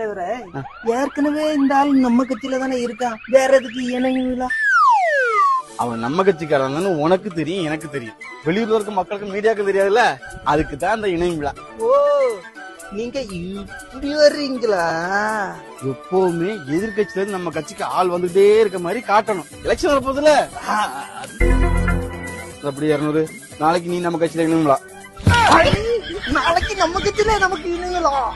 தலைவரே ஏற்கனவே இந்த ஆள் நம்ம கட்சியில தானே இருக்கான். வேற எதுக்கு இணையுங்களா அவன் நம்ம கட்சிக்காரன் உனக்கு தெரியும் எனக்கு தெரியும். வெளியூர்ல இருக்க மக்களுக்கு மீடியாக்கு தெரியாதுல்ல? அதுக்கு தான் அந்த இணையம் விழா. ஓ நீங்க இப்படி வர்றீங்களா? எப்பவுமே எதிர்கட்சியில இருந்து நம்ம கட்சிக்கு ஆள் வந்துட்டே இருக்க மாதிரி காட்டணும். எலெக்ஷன் வரப்போதுல அப்படி இருநூறு நாளைக்கு நீ நம்ம கட்சியில இணையம் விழா ஐ, நாளைக்கு நம்ம கட்சியில நமக்கு இணையலாம்.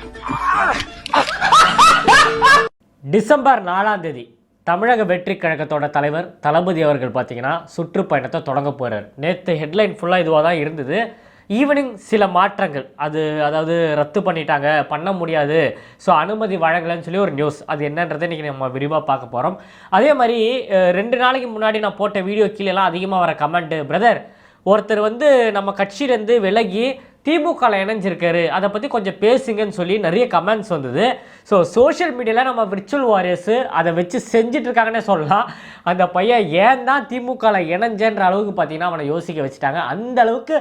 டிசம்பர் நாலாம் தேதி தமிழக வெற்றி கழகத்தோட தலைவர் தளபதி அவர்கள் பார்த்தீங்கன்னா சுற்றுப்பயணத்தை தொடங்க போகிறார் நேற்று ஹெட்லைன் ஃபுல்லாக இதுவாக தான் இருந்தது. ஈவினிங் சில மாற்றங்கள். அது அதாவது ரத்து பண்ணிட்டாங்க பண்ண முடியாது. ஸோ அனுமதி வழங்கலைன்னு சொல்லி ஒரு நியூஸ் அது என்னன்றதை இன்றைக்கி நம்ம விரிவாக பார்க்க போகிறோம் அதே மாதிரி ரெண்டு நாளைக்கு முன்னாடி நான் போட்ட வீடியோ கீழேலாம் அதிகமாக வர கமெண்ட்டு பிரதர் ஒருத்தர் வந்து நம்ம கட்சியிலேருந்து விலகி திமுகவில் இணைஞ்சிருக்காரு. அதை பற்றி கொஞ்சம் பேசுங்கன்னு சொல்லி நிறைய கமெண்ட்ஸ் வந்தது. ஸோ சோஷியல் மீடியாவில் நம்ம விர்ச்சுவல் வாரியர்ஸு அதை வச்சு செஞ்சுட்டு இருக்காங்கன்னே சொல்லலாம். அந்த பையன் ஏன் தான் திமுகவில் இணைஞ்சன்ற அளவுக்கு பார்த்தீங்கன்னா அவனை யோசிக்க வச்சுட்டாங்க. அந்த அளவுக்கு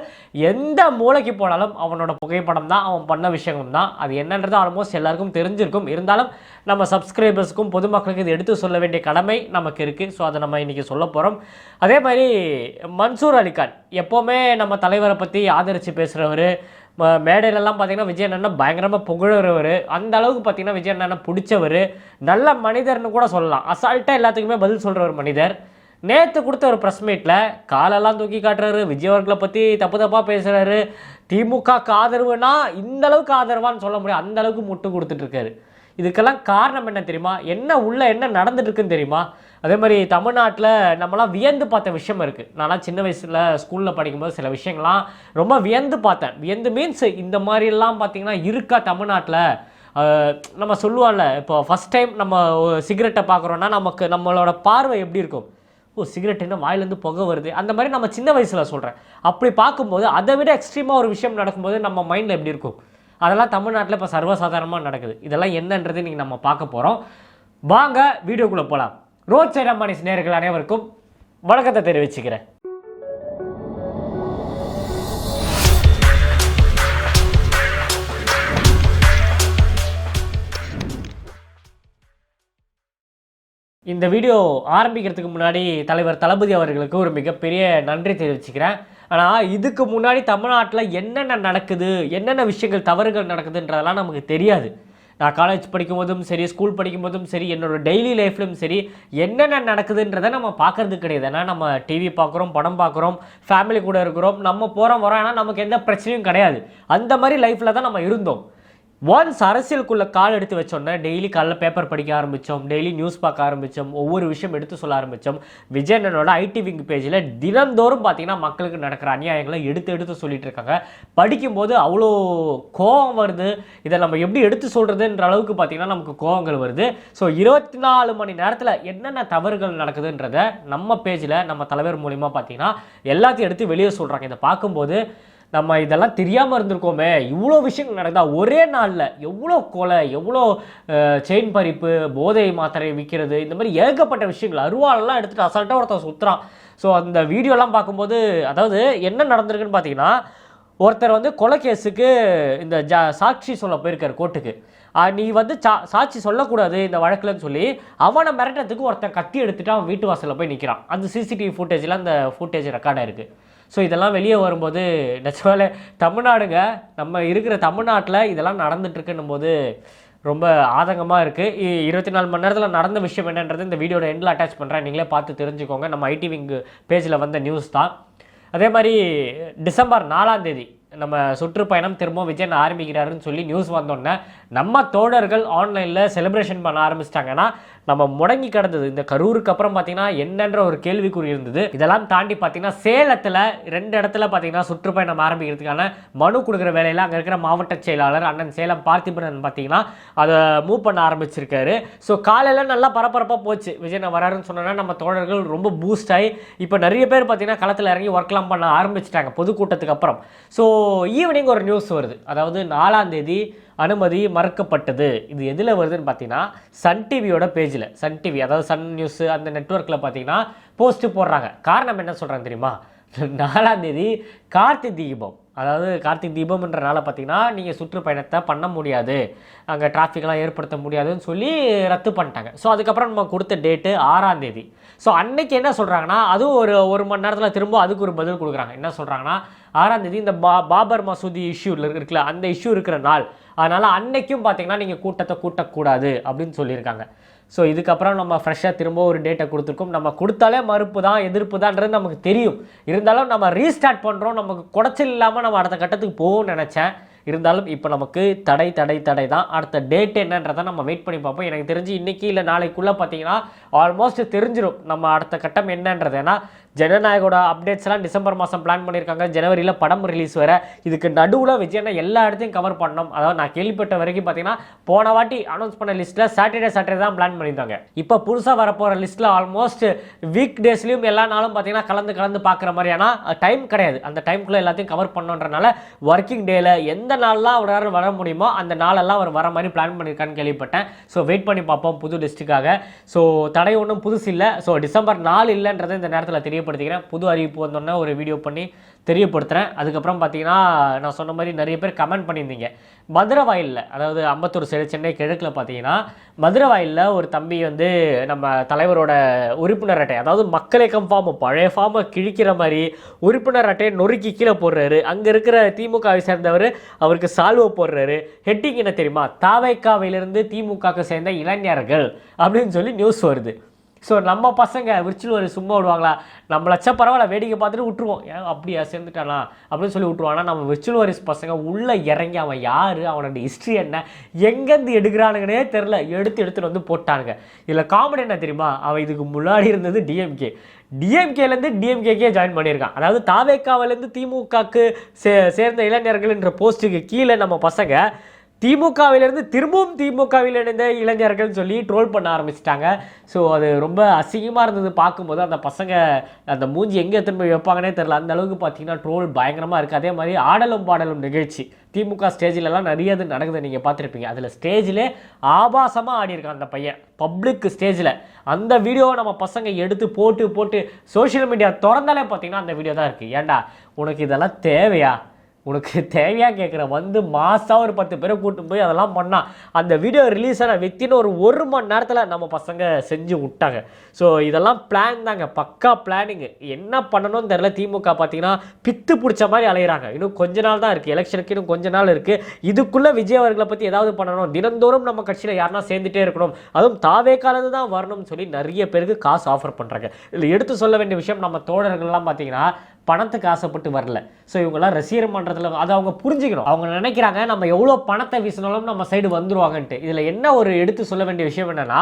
எந்த மூளைக்கு போனாலும் அவனோட புகைப்படம் தான் அவன் பண்ண விஷயங்களும் தான். அது என்னன்றது ஆல்மோஸ்ட் எல்லாருக்கும் தெரிஞ்சிருக்கும். இருந்தாலும் நம்ம சப்ஸ்கிரைபர்ஸுக்கும் பொதுமக்களுக்கு இது எடுத்து சொல்ல வேண்டிய கடமை நமக்கு இருக்குது ஸோ அதை நம்ம இன்றைக்கி சொல்ல போகிறோம் அதே மாதிரி மன்சூர் அலிகான் எப்போவுமே நம்ம தலைவரை பற்றி ஆதரித்து பேசுகிறவர் மேடையிலலாம் பார்த்தீங்கன்னா விஜய் அண்ணன் பயங்கரமாக புகழுறவர். அந்த அளவுக்கு பார்த்தீங்கன்னா விஜய் அண்ணனை பிடிச்சவர். நல்ல மனிதர்னு கூட சொல்லலாம். அசால்ட்டாக எல்லாத்துக்குமே பதில் சொல்கிற ஒரு மனிதர். நேற்று கொடுத்த ஒரு ப்ரெஸ் மீட்டில் காலெல்லாம் தூக்கி காட்டுறாரு. விஜய் அவர்களை பற்றி தப்பு தப்பாக பேசுகிறாரு திமுகக்கு ஆதரவுனா இந்த அளவுக்கு ஆதரவான்னு சொல்ல முடியும் அந்த அளவுக்கு முட்டு கொடுத்துட்ருக்காரு இதுக்கெல்லாம் காரணம் என்ன தெரியுமா? என்ன உள்ளே என்ன நடந்துட்டு இருக்குன்னு தெரியுமா? அதே மாதிரி தமிழ்நாட்டில் நம்மளாம் வியந்து பார்த்த விஷயம் இருக்குது நான்லாம் சின்ன வயசில் ஸ்கூலில் படிக்கும்போது சில விஷயங்கள்லாம் ரொம்ப வியந்து பார்த்தேன். வியந்து மீன்ஸ் இந்த மாதிரிலாம் பார்த்திங்கன்னா இருக்கா தமிழ்நாட்டில்? நம்ம சொல்லுவோம்ல இப்போ ஃபஸ்ட் டைம் நம்ம சிகரெட்டை பார்க்குறோன்னா நமக்கு நம்மளோட பார்வை எப்படி இருக்கும்? ஓ சிகரெட் என்ன வாயிலேருந்து புகை வருது. அந்த மாதிரி நம்ம சின்ன வயசில் சொல்கிறேன் அப்படி பார்க்கும்போது அதை விட எக்ஸ்ட்ரீமாக ஒரு விஷயம் நடக்கும்போது நம்ம மைண்டில் எப்படி இருக்கும்? அதெல்லாம் தமிழ்நாட்டில் இப்போ சர்வசாதாரணமாக நடக்குது. இதெல்லாம் என்னன்றது இன்றைக்கி நம்ம பார்க்க போகிறோம் வாங்க வீடியோக்குள்ளே போகலாம் ரோட் சைட் அம்மானிஸ் நேர்கள் அனைவருக்கும் வணக்கத்தை தெரிவிச்சுக்கிறேன். இந்த வீடியோ ஆரம்பிக்கிறதுக்கு முன்னாடி தலைவர் தளபதி அவர்களுக்கு ஒரு மிகப்பெரிய நன்றி தெரிவிச்சுக்கிறேன். ஆனால் இதுக்கு முன்னாடி தமிழ்நாட்டில் என்னென்ன நடக்குது என்னென்ன விஷயங்கள் தவறுகள் நடக்குதுன்றதெல்லாம் நமக்கு தெரியாது. நான் காலேஜ் படிக்கும்போதும் சரி ஸ்கூல் படிக்கும்போதும் சரி என்னோட டெய்லி லைஃப்லையும் சரி என்னென்ன நடக்குதுன்றதை நம்ம பார்க்கறது கிடையாது. ஏன்னா நம்ம டிவி பார்க்குறோம் படம் பார்க்குறோம் ஃபேமிலி கூட இருக்கிறோம் நம்ம போகிறோம் வரோம். ஆனால் நமக்கு எந்த பிரச்சனையும் கிடையாது. அந்த மாதிரி லைஃப்பில் தான் நம்ம இருந்தோம். ஒன்ஸ் அரசியலுக்குள்ளே கால் எடுத்து வச்சோன்னே டெய்லி காலைல பேப்பர் படிக்க ஆரம்பித்தோம் டெய்லி நியூஸ் பார்க்க ஆரம்பித்தோம் ஒவ்வொரு விஷயம் எடுத்து சொல்ல ஆரம்பித்தோம் விஜயனோட ஐடி விங் பேஜில் தினந்தோறும் பார்த்தீங்கன்னா மக்களுக்கு நடக்கிற அநியாயங்களை எடுத்து எடுத்து சொல்லிட்டு இருக்காங்க. படிக்கும்போது அவ்வளோ கோபம் வருது. இதை நம்ம எப்படி எடுத்து சொல்கிறதுன்ற அளவுக்கு பார்த்தீங்கன்னா நமக்கு கோபங்கள் வருது. ஸோ இருபத்தி நாலு மணி நேரத்தில் என்னென்ன தவறுகள் நடக்குதுன்றத நம்ம பேஜில் நம்ம தலைவர் மூலிமா பார்த்தீங்கன்னா எல்லாத்தையும் எடுத்து வெளியே சொல்கிறாங்க இதை பார்க்கும்போது நம்ம இதெல்லாம் தெரியாமல் இருந்திருக்கோமே. இவ்வளோ விஷயங்கள் நடந்தால் ஒரே நாளில் எவ்வளோ கொலை எவ்வளோ செயின் பறிப்பு போதை மாத்திரை விற்கிறது இந்த மாதிரி ஏகப்பட்ட விஷயங்கள். அருவாளெல்லாம் எடுத்துகிட்டு அசால்ட்டாக ஒருத்தன் சுற்றுறான் ஸோ அந்த வீடியோலாம் பார்க்கும்போது அதாவது என்ன நடந்திருக்குன்னு பார்த்தீங்கன்னா ஒருத்தர் வந்து கொலை கேஸுக்கு இந்த ஜா சாட்சி சொல்ல போயிருக்கார் கோர்ட்டுக்கு. நீ வந்து சா சாட்சி சொல்லக்கூடாது இந்த வழக்குலன்னு சொல்லி அவனை மிரட்டுறதுக்கு ஒருத்தன் கத்தி எடுத்துட்டு அவன் வீட்டு வாசலில் போய் நிற்கிறான் அந்த சிசிடிவி ஃபுட்டேஜில் அந்த ஃபுட்டேஜ் ரெக்கார்டாக இருக்குது ஸோ இதெல்லாம் வெளியே வரும்போது நிஜமாலே தமிழ்நாடுங்க நம்ம இருக்கிற தமிழ்நாட்டில் இதெல்லாம் நடந்துட்டுருக்குன்னும் போது ரொம்ப ஆதங்கமாக இருக்குது இருபத்தி நாலு மணி நேரத்தில் நடந்த விஷயம் என்னன்றது இந்த வீடியோட எண்டில் அட்டாச் பண்ணுறேன் நீங்களே பார்த்து தெரிஞ்சுக்கோங்க. நம்ம ஐடி விங் பேஜில் வந்த நியூஸ் தான். அதே மாதிரி டிசம்பர் நாலாம் தேதி நம்ம சுற்றுப்பயணம் திரும்ப விஜயன் ஆரம்பிக்கிறாருன்னு சொல்லி நியூஸ் வந்தோடனே நம்ம தோழர்கள் ஆன்லைனில் செலிப்ரேஷன் பண்ண ஆரம்பிச்சிட்டாங்கன்னா நம்ம முடங்கி கிடந்தது. இந்த கரூருக்கு அப்புறம் பார்த்தீங்கன்னா என்னன்ற ஒரு கேள்விக்குறி இருந்தது. இதெல்லாம் தாண்டி பார்த்தீங்கன்னா சேலத்தில் ரெண்டு இடத்துல பார்த்தீங்கன்னா சுற்றுப்பயணம் ஆரம்பிக்கிறதுக்கான மனு கொடுக்குற வேலையில் அங்கே இருக்கிற மாவட்ட செயலாளர் அண்ணன் சேலம் பார்த்திபனன் பார்த்தீங்கன்னா அதை மூவ் பண்ண ஆரம்பிச்சிருக்காரு. ஸோ காலையில் நல்லா பரபரப்பாக போச்சு. விஜயன் வராருன்னு சொன்னோன்னா நம்ம தோழர்கள் ரொம்ப பூஸ்ட் ஆகி இப்போ நிறைய பேர் பார்த்தீங்கன்னா களத்தில் இறங்கி ஒர்க்லாம் பண்ண ஆரம்பிச்சிட்டாங்க பொதுக்கூட்டத்துக்கு அப்புறம். ஸோ ஈவினிங் ஒரு நியூஸ் வருது. அதாவது நாலாம் தேதி அனுமதி மறுக்கப்பட்டது. இது எதில் வருதுன்னு பார்த்தீங்கன்னா சன் டிவியோட பேஜில். சன் டிவி அதாவது சன் நியூஸ் அந்த நெட்வொர்க்கில் பார்த்தீங்கன்னா போஸ்ட்டு போடுறாங்க. காரணம் என்ன சொல்கிறாங்க தெரியுமா? நாலாம் தேதி கார்த்தி தீபம். அதாவது கார்த்திக் தீபம்ன்றனால பார்த்தீங்கன்னா நீங்கள் சுற்றுப்பயணத்தை பண்ண முடியாது. அங்கே டிராஃபிக்லாம் ஏற்படுத்த முடியாதுன்னு சொல்லி ரத்து பண்ணிட்டாங்க. ஸோ அதுக்கப்புறம் நம்ம கொடுத்த டேட்டு ஆறாம் தேதி. ஸோ அன்னைக்கு என்ன சொல்கிறாங்கன்னா அதுவும் ஒரு ஒரு மணி நேரத்தில் திரும்ப அதுக்கு ஒரு பதில் கொடுக்குறாங்க. என்ன சொல்கிறாங்கன்னா ஆறாம் தேதி இந்த பா பாபர் மசூதி இஷ்யூ இருக்குல்ல அந்த இஷ்யூ இருக்கிற நாள். அதனால் அன்னைக்கும் பார்த்தீங்கன்னா நீங்கள் கூட்டத்தை கூட்டக்கூடாது அப்படின்னு சொல்லியிருக்காங்க. ஸோ இதுக்கப்புறம் நம்ம ஃப்ரெஷ்ஷாக திரும்ப ஒரு டேட்டை கொடுத்துருக்கோம். நம்ம கொடுத்தாலே மறுப்பு தான் எதிர்ப்பு தான்ன்றது நமக்கு தெரியும். இருந்தாலும் நம்ம ரீஸ்டார்ட் பண்ணுறோம் நமக்கு குடைச்சல் இல்லாமல் நம்ம அடுத்த கட்டத்துக்கு போகும்னு நினச்சேன். இருந்தாலும் இப்போ நமக்கு தடை தடை தடை தான். அடுத்த டேட் என்னன்றதை நம்ம வெயிட் பண்ணி பார்ப்போம். எனக்கு தெரிஞ்சு இன்றைக்கி இல்லை நாளைக்குள்ளே பார்த்தீங்கன்னா ஆல்மோஸ்ட் தெரிஞ்சிடும் நம்ம அடுத்த கட்டம் என்னன்றது. ஏன்னா ஜனநாயகோட அப்டேட்ஸ்லாம் டிசம்பர் மாதம் பிளான் பண்ணியிருக்காங்க. ஜனவரியில் படம் ரிலீஸ் வேறு. இதுக்கு நடுவில் விஜயண்ணா எல்லா இடத்தையும் கவர் பண்ணணும். அதாவது நான் கேள்விப்பட்ட வரைக்கும் பார்த்தீங்கன்னா போன வாட்டி அனௌன்ஸ் பண்ண லிஸ்ட்டில் சாட்டர்டே சாட்டர்டே தான் பிளான் பண்ணியிருந்தாங்க. இப்போ புதுசாக வரப்போகிற லிஸ்ட்டில் ஆல்மோஸ்ட் வீக் டேஸ்லையும் எல்லா நாளும் பார்த்தீங்கன்னா கலந்து கலந்து பார்க்குற மாதிரியான டைம் கிடையாது. அந்த டைம்குள்ளே எல்லாத்தையும் கவர் பண்ணுன்றனால ஒர்க்கிங் டேயில் எந்த நாளெலாம் அவரால் வர முடியுமோ அந்த நாளெல்லாம் அவர் வர மாதிரி பிளான் பண்ணியிருக்கான்னு கேள்விப்பட்டேன். ஸோ வெயிட் பண்ணி பார்ப்போம் புது லிஸ்ட்டுக்காக ஸோ தடை ஒன்றும் புதுசு இல்லை. ஸோ டிசம்பர் நாலு இல்லைன்றது இந்த நேரத்தில் தெரியப்படுத்திக்கிறேன். புது அறிவிப்பு வந்தோடனே ஒரு வீடியோ பண்ணி தெரியப்படுத்துகிறேன் அதுக்கப்புறம் பார்த்தீங்கன்னா நான் சொன்ன மாதிரி நிறைய பேர் கமெண்ட் பண்ணியிருந்தீங்க. மதுரை வாயிலில் அதாவது அம்பத்தூர் சைடு சென்னை கிழக்கில் பார்த்தீங்கன்னா மதுரை வாயிலில் ஒரு தம்பி வந்து நம்ம தலைவரோட உறுப்பினர் அட்டை அதாவது மக்கள் இயக்கம் ஃபார்ம் பழைய ஃபார்மை கிழிக்கிற மாதிரி உறுப்பினர் அட்டையை நொறுக்கி கீழே போடுறாரு. அங்கே இருக்கிற திமுகவை சேர்ந்தவர் அவருக்கு சால்வை போடுறாரு. ஹெட்டிங் என்ன தெரியுமா? தாவைக்காவிலிருந்து திமுகவுக்கு சேர்ந்த இளைஞர்கள் அப்படின்னு சொல்லி நியூஸ் வருது. ஸோ நம்ம பசங்க விர்ச்சுவல் ஒரு சும்மா விடுவாங்களா? நம்மளச்ச பரவாயில்ல வேடிக்கை பார்த்துட்டு விட்டுருவோம். ஏன் அப்படியா சேர்ந்துட்டானா அப்படின்னு சொல்லி விட்டுருவாங்க ஆனால் நம்ம விர்ச்சுவல் வாரிஸ் பசங்க உள்ளே இறங்கி அவன் யார்? அவனோட ஹிஸ்ட்ரி என்ன? எங்கேருந்து எடுக்கிறானுங்கன்னே தெரில எடுத்து எடுத்துகிட்டு வந்து போட்டானுங்க. இதில் காமெடி என்ன தெரியுமா? அவன் இதுக்கு முன்னாடி இருந்தது டிஎம்கே டிஎம்கேலேருந்து டிஎம்கேக்கே ஜாயின் பண்ணியிருக்கான். அதாவது தாவேக்காவிலேருந்து திமுகக்கு சே சேர்ந்த இளைஞர்கள்ன்ற போஸ்ட்டுக்கு கீழே நம்ம பசங்க திமுகவிலிருந்து திரும்பவும் திமுகவில் இணைந்த இளைஞர்கள்னு சொல்லி ட்ரோல் பண்ண ஆரம்பிச்சிட்டாங்க. ஸோ அது ரொம்ப அசிங்கமாக இருந்தது பார்க்கும்போது அந்த பசங்க அந்த மூஞ்சி எங்கே திரும்ப போய் வைப்பாங்கன்னே தெரில அந்த அளவுக்கு பார்த்தீங்கன்னா ட்ரோல் பயங்கரமாக இருக்குது அதே மாதிரி ஆடலும் பாடலும் நிகழ்ச்சி. திமுக ஸ்டேஜிலலாம் நிறைய இது நடக்குது. நீங்கள் பார்த்துருப்பீங்க. அதில் ஸ்டேஜில் ஆபாசமாக ஆடியிருக்கான் அந்த பையன். பப்ளிக் ஸ்டேஜில் அந்த வீடியோவை நம்ம பசங்க எடுத்து போட்டு போட்டு சோஷியல் மீடியா திறந்தாலே பார்த்தீங்கன்னா அந்த வீடியோ தான் இருக்குது ஏன்டா? உனக்கு இதெல்லாம் தேவையா? உனக்கு தேவையாக கேட்குற வந்து மாதம் ஒரு பத்து பேரை கூட்டு போய் அதெல்லாம் பண்ணா. அந்த வீடியோ ரிலீஸ் ஆன வித்தின் ஒரு ஒரு மணி நேரத்தில் நம்ம பசங்க செஞ்சு விட்டாங்க. ஸோ இதெல்லாம் பிளான் தாங்க. பக்கா பிளானிங்கு என்ன பண்ணணும்னு தெரில திமுக பார்த்தீங்கன்னா பித்து பிடிச்ச மாதிரி அலையிறாங்க. இன்னும் கொஞ்ச நாள் தான் இருக்குது எலெக்ஷனுக்கு இன்னும் கொஞ்ச நாள் இருக்குது இதுக்குள்ளே விஜய் அவர்களை பற்றி ஏதாவது பண்ணணும். தினந்தோறும் நம்ம கட்சியில் யாருனா சேர்ந்துட்டே இருக்கணும். அதுவும் தாவே காலத்து தான் வரணும்னு சொல்லி நிறைய பேருக்கு காசு ஆஃபர் பண்ணுறாங்க இதில் எடுத்து சொல்ல வேண்டிய விஷயம் நம்ம தோழர்கள்லாம் பார்த்தீங்கன்னா பணத்துக்கு ஆசைப்பட்டு வரல. ஸோ இவங்கெல்லாம் ரசிகர் மன்றத்தில் அதை அவங்க புரிஞ்சுக்கணும். அவங்க நினைக்கிறாங்க நம்ம எவ்வளோ பணத்தை வீசினாலும் நம்ம சைடு வந்துருவாங்கன்ட்டு. இதில் என்ன ஒரு எடுத்து சொல்ல வேண்டிய விஷயம் என்னென்னா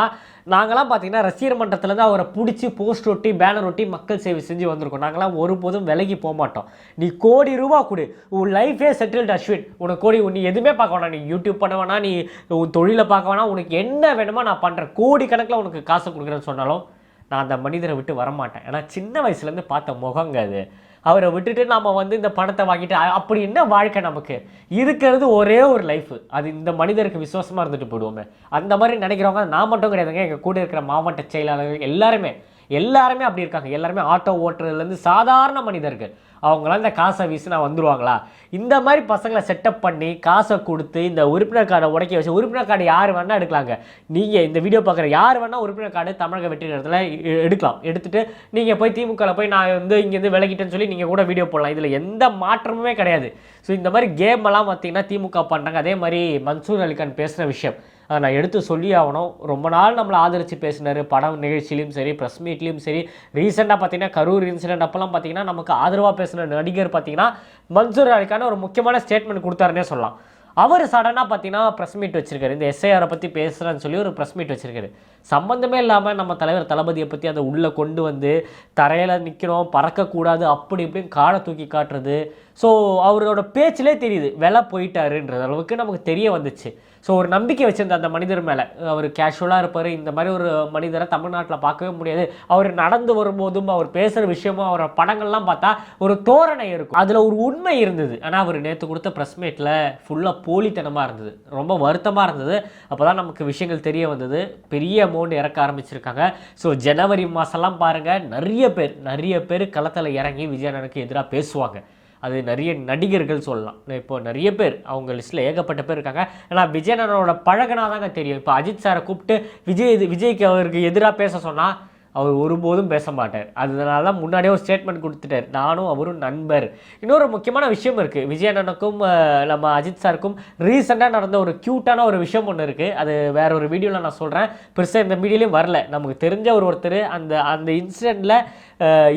நாங்களாம் பார்த்தீங்கன்னா ரசிகர் மன்றத்துலேருந்து அவரை பிடிச்சி போஸ்ட் ஒட்டி பேனர் ஒட்டி மக்கள் சேவை செஞ்சு வந்திருக்கோம். நாங்களாம் ஒருபோதும் விலகி போக மாட்டோம். நீ கோடி ரூபா கொடு. உன் லைஃபே செட்டில்டு அஸ்வின். உனக்கு கோடி நீ எதுவுமே பார்க்க வேணாம். நீ யூடியூப் பண்ண வேணாம். நீ உன் தொழிலை பார்க்க வேணாம். உனக்கு என்ன வேணுமோ நான் பண்ணுறேன் கோடி கணக்கில் உனக்கு காசு கொடுக்குறேன்னு சொன்னாலும் நான் அந்த மனிதரை விட்டு வரமாட்டேன். ஏன்னா சின்ன வயசுலேருந்து பார்த்த முகங்க அது. அவரை விட்டுட்டு நம்ம வந்து இந்த பணத்தை வாங்கிட்டு அப்படி என்ன வாழ்க்கை நமக்கு? இருக்கிறது ஒரே ஒரு லைஃப் அது இந்த மனிதருக்கு விசுவாசமாக இருந்துட்டு போடுவோமே அந்த மாதிரி நினைக்கிறவங்க நான் மட்டும் கிடையாதுங்க. எங்கள் கூட இருக்கிற மாவட்ட செயலாளர்கள் எல்லாருமே. எல்லாருமே அப்படி இருக்காங்க. எல்லாருமே ஆட்டோ ஓட்டுறதுலேருந்து சாதாரண மனிதர்கள். அவங்களாம் இந்த காசை வீசினா வந்துடுவாங்களா இந்த மாதிரி பசங்களை செட்டப் பண்ணி காசை கொடுத்து இந்த உறுப்பினர் கார்டை உடைக்க வச்சு உறுப்பினர் கார்டு யார் வேணால் எடுக்கலாங்க. நீங்கள் இந்த வீடியோ பார்க்குற யார் வேணால் உறுப்பினர் கார்டு தமிழக வெற்றி நேரத்தில் எடுக்கலாம். எடுத்துட்டு நீங்கள் போய் திமுகவில் போய் நான் வந்து இங்கேருந்து விலகிட்டேன்னு சொல்லி நீங்கள் கூட வீடியோ போடலாம். இதில் எந்த மாற்றமுமே கிடையாது. ஸோ இந்த மாதிரி கேம் எல்லாம் பார்த்தீங்கன்னா திமுக பண்ணுறாங்க அதே மாதிரி மன்சூர் அலிகான் பேசுகிற விஷயம். நான் எடுத்து சொல்லி ஆகணும் ரொம்ப நாள் நம்மளை ஆதரித்து பேசினார். படம் நிகழ்ச்சியிலையும் சரி ப்ரெஸ் மீட்லேயும் சரி. ரீசெண்டாக பார்த்தீங்கன்னா கரூர் இன்சிடென்ட் அப்போல்லாம் பார்த்தீங்கன்னா நமக்கு ஆதரவாக பேசின நடிகர் பார்த்தீங்கன்னா மன்சூர் அலிக்கான ஒரு முக்கியமான ஸ்டேட்மெண்ட் கொடுத்தாருன்னே சொல்லலாம். அவர் சடனாக பார்த்தீங்கன்னா ப்ரெஸ் மீட் வச்சிருக்காரு. இந்த எஸ்ஐஆரை பற்றி பேசுகிறேன்னு சொல்லி ஒரு ப்ரெஸ் மீட் வச்சிருக்காரு. சம்மந்தமே இல்லாமல் நம்ம தலைவர் தளபதியை பற்றி அதை உள்ளே கொண்டு வந்து தரையில் நிற்கிறோம் பறக்கக்கூடாது அப்படி இப்படின்னு காலை தூக்கி காட்டுறது. ஸோ அவரோட பேச்சிலே தெரியுது விலை போயிட்டாருன்ற அளவுக்கு நமக்கு தெரிய வந்துச்சு. ஸோ ஒரு நம்பிக்கை வச்சிருந்த அந்த மனிதர் மேலே. அவர் கேஷுவலாக இருப்பார். இந்த மாதிரி ஒரு மனிதரை தமிழ்நாட்டில் பார்க்கவே முடியாது. அவர் நடந்து வரும்போதும் அவர் பேசுகிற விஷயமும் அவரோட படங்கள்லாம் பார்த்தா ஒரு தோரணை இருக்கும். அதில் ஒரு உண்மை இருந்தது. ஆனால் அவர் நேற்று கொடுத்த ப்ரெஸ் மீட்டில் ஃபுல்லாக போலித்தனமாக இருந்தது. ரொம்ப வருத்தமாக இருந்தது. அப்போ தான் நமக்கு விஷயங்கள் தெரிய வந்தது. பெரிய அமௌண்ட் இறக்க ஆரம்பிச்சிருக்காங்க. ஸோ ஜனவரி மாதம்லாம் பாருங்கள் நிறைய பேர் நிறைய பேர் களத்தில் இறங்கி விஜயனனுக்கு எதிராக பேசுவாங்க. அது நிறைய நடிகர்கள் சொல்லலாம். இப்போ நிறைய பேர் அவங்க லிஸ்ட்டில் ஏகப்பட்ட பேர் இருக்காங்க. ஆனால் விஜயனோட பழகினாதாங்க தெரியும். இப்போ அஜித் சாரை கூப்பிட்டு விஜய் விஜய்க்கு அவருக்கு எதிராக பேச சொன்னால் அவர் ஒருபோதும் பேச மாட்டார் அதனால தான் முன்னாடியே ஒரு ஸ்டேட்மெண்ட் கொடுத்துட்டார். நானும் அவரும் நண்பர். இன்னொரு முக்கியமான விஷயம் இருக்குது விஜயண்ணனுக்கும் அஹ், நம்ம அஜித் சாருக்கும் ரீசெண்டாக நடந்த ஒரு க்யூட்டான ஒரு விஷயம் ஒன்று இருக்குது அது வேற ஒரு வீடியோவில் நான் சொல்கிறேன் பெருசாக இந்த மீடியாலையும் வரல. நமக்கு தெரிஞ்ச ஒரு ஒருத்தர் அந்த அந்த இன்சிடெண்ட்டில்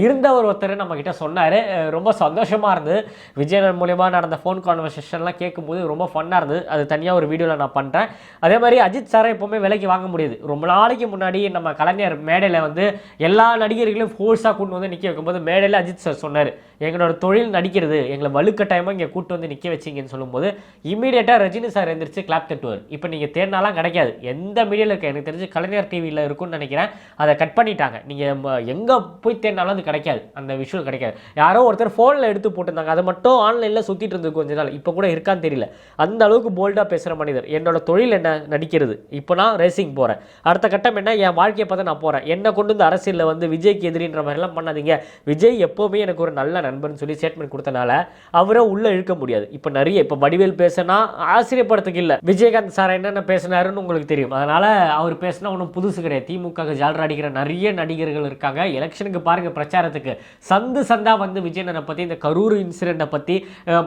இருந்த ஒரு ஒருத்தர் நம்மக்கிட்ட சொன்னார். ரொம்ப சந்தோஷமாக இருந்தது. விஜயன் மூலிமா நடந்த ஃபோன் கான்வர்சேஷன்லாம் கேட்கும்போது ரொம்ப ஃபன்னாக இருந்தது. அது தனியாக ஒரு வீடியோவில் நான் பண்ணுறேன் அதே மாதிரி அஜித் சாரை எப்போவுமே விலைக்கு வாங்க முடியாது. ரொம்ப நாளைக்கு முன்னாடி நம்ம கலைஞர் மேடையில் வந்து எல்லா நடிகர்களையும் ஃபோர்ஸாக கூட்டு வந்து நிற்க வைக்கும்போது மேடையில் அஜித் சார் சொன்னார். எங்களோட தொழில் நடிக்கிறது. எங்களை வலுக்கட்டாயமாக இங்கே கூட்டு வந்து நிற்க வச்சிங்கன்னு சொல்லும்போது இமீடியட்டாக ரஜினி சார் எந்திரிச்சு கிளாப் தட்டுவார். இப்போ நீங்கள் தேடினாலாம் கிடைக்காது. எந்த மீடியாவில் இருக்க? எனக்கு தெரிஞ்சு கலைஞர் டிவியில் இருக்கும்னு நினைக்கிறேன். அதை கட் பண்ணிட்டாங்க. நீங்கள் எங்கே போய் தேடினாலும் அது கிடைக்காது. அந்த விஷயம் கிடைக்காது. யாரோ ஒருத்தர் ஃபோனில் எடுத்து போட்டிருந்தாங்க. அதை மட்டும் ஆன்லைனில் சுற்றிட்டு இருந்தது கொஞ்ச நாள். இப்போ கூட இருக்கான்னு தெரியல. அந்த அளவுக்கு போல்டாக பேசுகிற மனிதர். என்னோட தொழில் என்ன? நடிக்கிறது. இப்போ நான் ரேசிங் போகிறேன் அடுத்த கட்டம் என்ன? என் வாழ்க்கையை பார்த்து நான் போகிறேன் என்னை கொண்டு வந்து அரசியலில் வந்து விஜய்க்கு எதிரின்ற மாதிரிலாம் பண்ணாதீங்க. விஜய் எப்போவுமே எனக்கு ஒரு நல்ல நண்பன் சொல்லி ஸ்டேட்மெண்ட் கொடுத்தனால அவரை உள்ளே இழுக்க முடியாது. இப்போ நிறைய இப்போ வடிவேல் பேசினா ஆச்சரியப்படுறதுக்கு இல்லை. விஜயகாந்த் சார் என்னென்ன பேசினாருன்னு உங்களுக்கு தெரியும். அதனால் அவர் பேசினா ஒன்றும் புதுசு கிடையாது. திமுக ஜால்ரா அடிக்கிற நிறைய நடிகர்கள் இருக்காங்க. எலெக்ஷனுக்கு பாருங்க பிரச்சாரத்துக்கு. சந்து சந்தா வந்து விஜயனனை பற்றி இந்த கரூர் இன்சிடெண்ட்டை பற்றி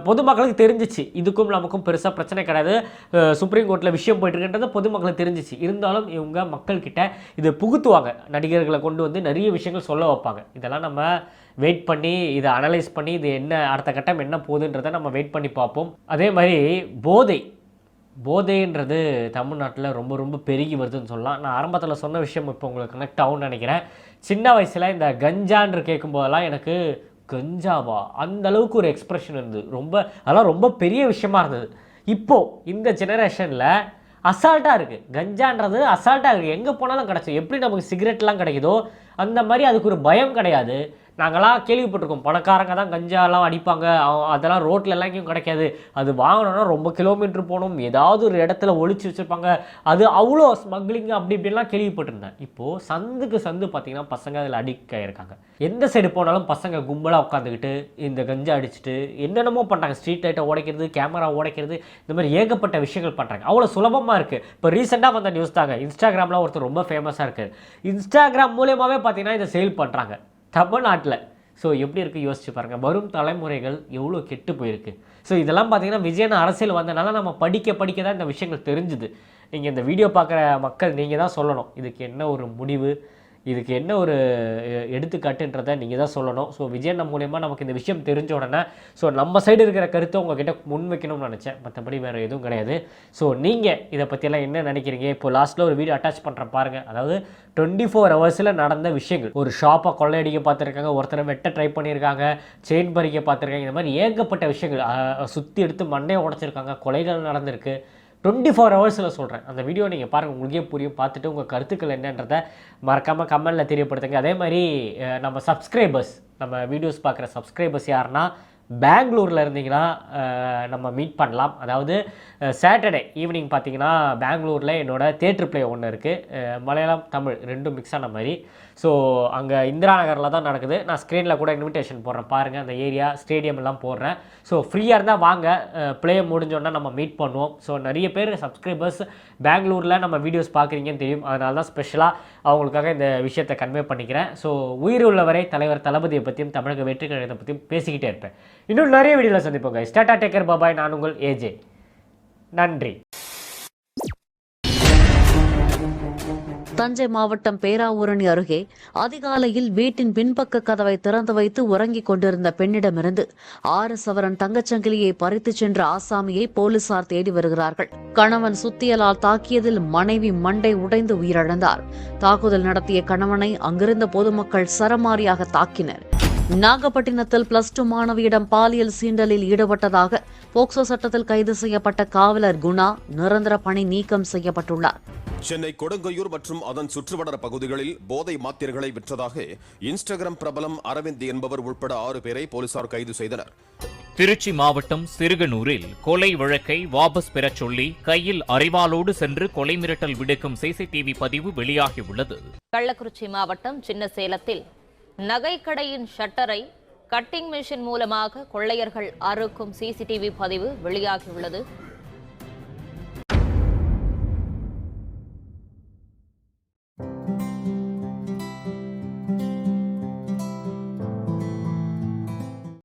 பொதுமக்களுக்கு தெரிஞ்சிச்சு. இதுக்கும் நமக்கும் பெருசாக பிரச்சனை கிடையாது. சுப்ரீம் கோர்ட்டில் விஷயம் போயிட்டு இருக்குன்றது பொதுமக்களுக்கு தெரிஞ்சிச்சு. இருந்தாலும் இவங்க மக்கள்கிட்ட இதை புகுத்துவாங்க. நடிகர்களை கொண்டு வந்து நிறைய விஷயங்கள் சொல்ல வைப்பாங்க. இதெல்லாம் நம்ம வெயிட் பண்ணி இதை அனலைஸ் பண்ணி இது என்ன அடுத்த கட்டம் என்ன போகுதுன்றதை நம்ம வெயிட் பண்ணி பார்ப்போம். அதே மாதிரி போதை. போதைன்றது தமிழ்நாட்டில் ரொம்ப ரொம்ப பெருகி வருதுன்னு சொல்லலாம். நான் ஆரம்பத்தில் சொன்ன விஷயம் இப்போ உங்களுக்கு கனெக்ட் ஆகும்னு நினைக்கிறேன். சின்ன வயசில் இந்த கஞ்சான்னு கேட்கும்போதெல்லாம் எனக்கு கஞ்சாவா? அந்த அளவுக்கு ஒரு எக்ஸ்ப்ரெஷன் இருந்தது. ரொம்ப அதெல்லாம் ரொம்ப பெரிய விஷயமா இருந்தது. இப்போது இந்த ஜெனரேஷனில் அசால்ட்டாக இருக்குது கஞ்சான்றது அசால்ட்டாக இருக்குது எங்கே போனாலும் கிடச்சி எப்படி நமக்கு சிகரெட்லாம் கிடைக்குதோ அந்த மாதிரி அதுக்கு ஒரு பயம் கிடையாது. நாங்களாம் கேள்விப்பட்டிருக்கோம். பணக்காரங்க தான் கஞ்சாலாம் அடிப்பாங்க. அதெல்லாம் ரோட்டில் எல்லாம் எங்கேயும் கிடைக்காது. அது வாங்கணும்னா ரொம்ப கிலோமீட்டர் போகணும். ஏதாவது ஒரு இடத்துல ஒழிச்சு வச்சுருப்பாங்க. அது அவ்வளோ ஸ்மக்லிங் அப்படி இப்படிலாம் கேள்விப்பட்டிருந்தேன். இப்போது சந்துக்கு சந்து பார்த்தீங்கன்னா பசங்க அதில் அடிக்ட் ஆகிருக்காங்க எந்த சைடு போனாலும் பசங்க கும்பலாக உட்காந்துக்கிட்டு இந்த கஞ்சா அடிச்சுட்டு என்னென்னமோ பண்ணுறாங்க ஸ்ட்ரீட் லைட்டை உடைக்கிறது கேமரா உடைக்கிறது இந்த மாதிரி ஏகப்பட்ட விஷயங்கள் பண்ணுறாங்க அவ்வளோ சுலபமாக இருக்குது இப்போ ரீசெண்டாக வந்த நியூஸ் தாங்க. இன்ஸ்டாகிராமில் ஒருத்தர் ரொம்ப ஃபேமஸாக இருக்குது இன்ஸ்டாகிராம் மூலியமாகவே பார்த்தீங்கன்னா இதை சேல் பண்ணுறாங்க தமிழ்நாட்டில். ஸோ எப்படி இருக்குது யோசிச்சு பாருங்கள் வரும் தலைமுறைகள் எவ்வளோ கெட்டு போயிருக்கு. ஸோ இதெல்லாம் பார்த்தீங்கன்னா விஜயன் அரசியல் வந்தனால நம்ம படிக்க படிக்க தான் இந்த விஷயங்கள் தெரிஞ்சுது. நீங்கள் இந்த வீடியோ பார்க்குற மக்கள் நீங்கள் தான் சொல்லணும். இதுக்கு என்ன ஒரு முடிவு? இதுக்கு என்ன ஒரு எ- எடுத்துக்காட்டுன்றதை நீங்கள் தான் சொல்லணும். ஸோ விஜயண்ணா மூலயமா நமக்கு இந்த விஷயம் தெரிஞ்ச உடனே ஸோ நம்ம சைடு இருக்கிற கருத்தை உங்ககிட்ட முன் வைக்கணும்னு நினச்சேன். மற்றபடி வேறு எதுவும் கிடையாது. ஸோ நீங்கள் இதை பற்றியெல்லாம் என்ன நினைக்கிறீங்க? இப்போ லாஸ்ட்டில் ஒரு வீடியோ அட்டாச் பண்ணுறேன் பாருங்கள் அதாவது டுவெண்ட்டி ஃபோர் ஹவர்ஸில் நடந்த விஷயங்கள். ஒரு ஷாப்பை கொள்ளையடிக்க பார்த்துருக்காங்க ஒருத்தரை வெட்ட ட்ரை பண்ணியிருக்காங்க செயின் பறிக்க பார்த்துருக்காங்க. இந்த மாதிரி ஏகப்பட்ட விஷயங்கள் சுற்றி எடுத்து மண்டையை உடைச்சிருக்காங்க கொலைகள் நடந்திருக்கு. டுவெண்ட்டி ஃபோர் ஹவர்ஸில் சொல்கிறேன் அந்த வீடியோ நீங்கள் பாருங்கள் உங்களுக்கே புரியும். பார்த்துட்டு உங்கள் கருத்துக்கள் என்னன்றதை மறக்காமல் கமெண்டில் தெரியப்படுத்துங்க. அதே மாதிரி நம்ம சப்ஸ்கிரைபர்ஸ் நம்ம வீடியோஸ் பார்க்குற சப்ஸ்கிரைபர்ஸ் யாருன்னா பெங்களூரில் இருந்தீங்கன்னா நம்ம மீட் பண்ணலாம். அதாவது சாட்டர்டே ஈவினிங் பார்த்தீங்கன்னா பெங்களூரில் என்னோடய தேட்டர் பிளே ஒன்று இருக்குது மலையாளம் தமிழ் ரெண்டும் மிக்ஸ் ஆன மாதிரி. ஸோ அங்கே இந்திரா நகரில் தான் நடக்குது. நான் ஸ்க்ரீனில் கூட இன்விடேஷன் போடுறேன். பாருங்கள் அந்த ஏரியா ஸ்டேடியம் எல்லாம் போடுறேன். ஸோ ஃப்ரீயாக இருந்தால் வாங்க. ப்ளே முடிஞ்சோன்னா நம்ம மீட் பண்ணுவோம். ஸோ நிறைய பேர் சப்ஸ்கிரைபர்ஸ் பெங்களூரில் நம்ம வீடியோஸ் பார்க்குறீங்கன்னு தெரியும். அதனால தான் ஸ்பெஷலாக அவங்களுக்காக இந்த விஷயத்தை கன்வே பண்ணிக்கிறேன். ஸோ உயிர் உள்ளவரை தலைவர் தளபதியை பற்றியும் தமிழக வெற்றி கழகத்தை பற்றியும் பேசிக்கிட்டே இருப்பேன். இன்னும் நிறைய வீடியோவில் சந்திப்போங்க ஸ்டாட்டா டேக்கர் பாபாய் நான் உங்கள் ஏஜே நன்றி. தஞ்சை மாவட்டம் பேராவூரணி அருகே அதிகாலையில் வீட்டின் பின்பக்க கதவை திறந்து வைத்து உறங்கிக் கொண்டிருந்த பெண்ணிடமிருந்து ஆறு சவரன் தங்கச்சங்கிலியை பறித்துச் சென்ற ஆசாமியை போலீசார் தேடி வருகிறார்கள். கணவன் சுத்தியலால் தாக்கியதில் மனைவி மண்டை உடைந்து உயிரிழந்தார். தாக்குதல் நடத்திய கணவனை அங்கிருந்த பொதுமக்கள் சரமாரியாக தாக்கினர். நாகப்பட்டினத்தில் பிளஸ் டூ மாணவியிடம் பாலியல் சீண்டலில் ஈடுபட்டதாக போக்சோ சட்டத்தில் கைது செய்யப்பட்ட காவலர் குணா நிரந்தர பணி நீக்கம் செய்யப்பட்டுள்ளார். சென்னை கொடுங்கையூர் மற்றும் அதன் சுற்றுவட்டார பகுதிகளில் போதை மாத்திரைகளை விற்றதாக இன்ஸ்டாகிராம் பிரபலம் அரவிந்த் என்பவர் உட்பட ஆறு பேரை போலீசார் கைது செய்தனர். திருச்சி மாவட்டம் சிறுகனூரில் கொலை வழக்கை வாபஸ் பெறச் சொல்லி கையில் அரிவாளோடு சென்று கொலை மிரட்டல் விடுக்கும் சிசிடிவி பதிவு வெளியாகியுள்ளது. கள்ளக்குறிச்சி மாவட்டம் சின்ன சேலத்தில் நகைக்கடையின் ஷட்டரை கட்டிங் மிஷின் மூலமாக கொள்ளையர்கள் அறுக்கும் சிசிடிவி பதிவு வெளியாகியுள்ளது.